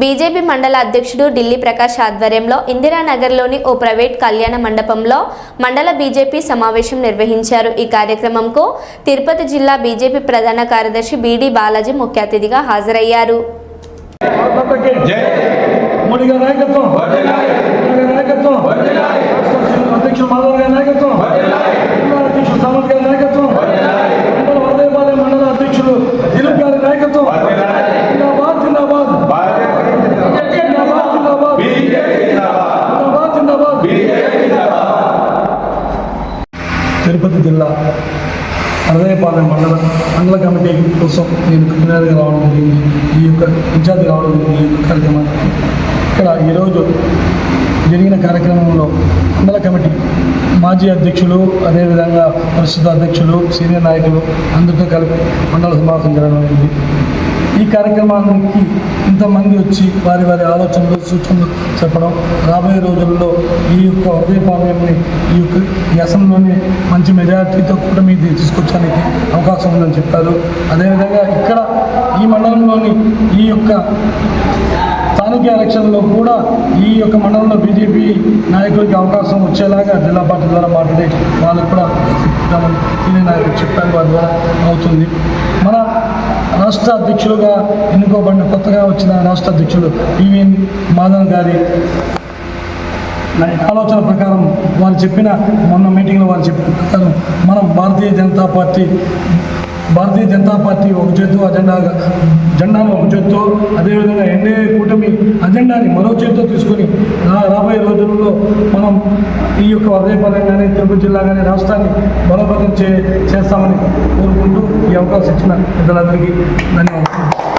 BJP మండల అధ్యక్షుడు ఢిల్లీ ప్రకాష్ ఆధ్వర్యంలో ఇందిరానగర్లోని ఓ ప్రైవేట్ కళ్యాణ మండపంలో మండల బీజేపీ సమావేశం నిర్వహించారు. ఈ కార్యక్రమంకు తిరుపతి జిల్లా బీజేపీ ప్రధాన కార్యదర్శి బీడీ బాలాజీ ముఖ్య అతిథిగా హాజరయ్యారు. నాయకత్వం. తిరుపతి జిల్లా అరదయపాలెం మండల మండల కమిటీ కోసం నేను కన్వీనర్గా రావడం జరిగింది ఈ యొక్క ఇన్ఛార్జ్ రావడం జరిగింది ఈ యొక్క కార్యక్రమానికి ఇక్కడ ఈరోజు జరిగిన కార్యక్రమంలో మండల కమిటీ మాజీ అధ్యక్షులు అదేవిధంగా ప్రస్తుత అధ్యక్షులు సీనియర్ నాయకులు అందరితో కలిపి మండల సమావేశం జరగడం ఈ కార్యక్రమానికి ఇంతమంది వచ్చి వారి వారి ఆలోచనలు సూచనలు చెప్పడం రాబోయే రోజుల్లో ఈ యొక్క హృదయపాలెంని ఈ యొక్క ఈ అసెంబ్లీలోని మంచి మెజారిటీతో కూడా మీ తీసుకొచ్చడానికి అవకాశం ఉందని చెప్పారు. అదేవిధంగా ఇక్కడ ఈ మండలంలోని ఈ యొక్క స్థానిక ఎలక్షన్లో కూడా ఈ యొక్క మండలంలో బీజేపీ నాయకులకి అవకాశం వచ్చేలాగా జిల్లా పార్టీ ద్వారా మాట్లాడి వాళ్ళకు కూడా చెప్తామని సీనియర్ నాయకులు చెప్పారు. వారి ద్వారా అవుతుంది. మన రాష్ట్ర అధ్యక్షులుగా ఎన్నుకోబడిన కొత్తగా వచ్చిన రాష్ట్ర అధ్యక్షుడు పివిఎన్ మాధవ్ గారి ఆలోచన ప్రకారం వారు చెప్పిన మొన్న మీటింగ్లో వారు చెప్పిన ప్రకారం మనం భారతీయ జనతా పార్టీ భారతీయ జనతా పార్టీ ఒక ఆ అజెండా జెండాను ఒక చేత్తు ఎన్డీఏ కూటమి అజెండాని మరో చేతితో తీసుకొని రా- రాబోయే రోజుల్లో మనం ఈ యొక్క ఉదయపాలెం కానీ తిరుపతి జిల్లా కానీ రాష్ట్రాన్ని బలోపేతం చే చేస్తామని కోరుకుంటూ ఈ అవకాశం ఇచ్చిన పెద్దలందరికీ ధన్యవాదాలు.